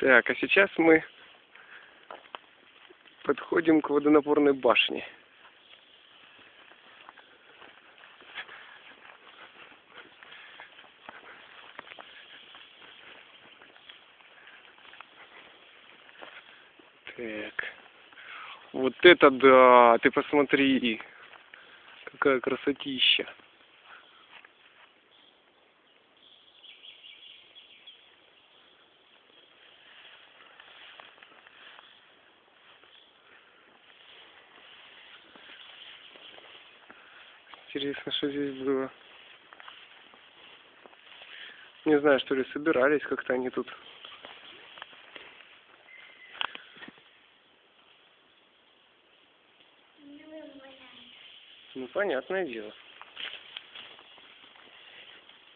Так, а сейчас мы подходим к водонапорной башне. Так. Вот это да, ты посмотри. Какая красотища. Интересно, что здесь было. Не знаю, что ли, собирались как-то они тут. Ну, понятное дело.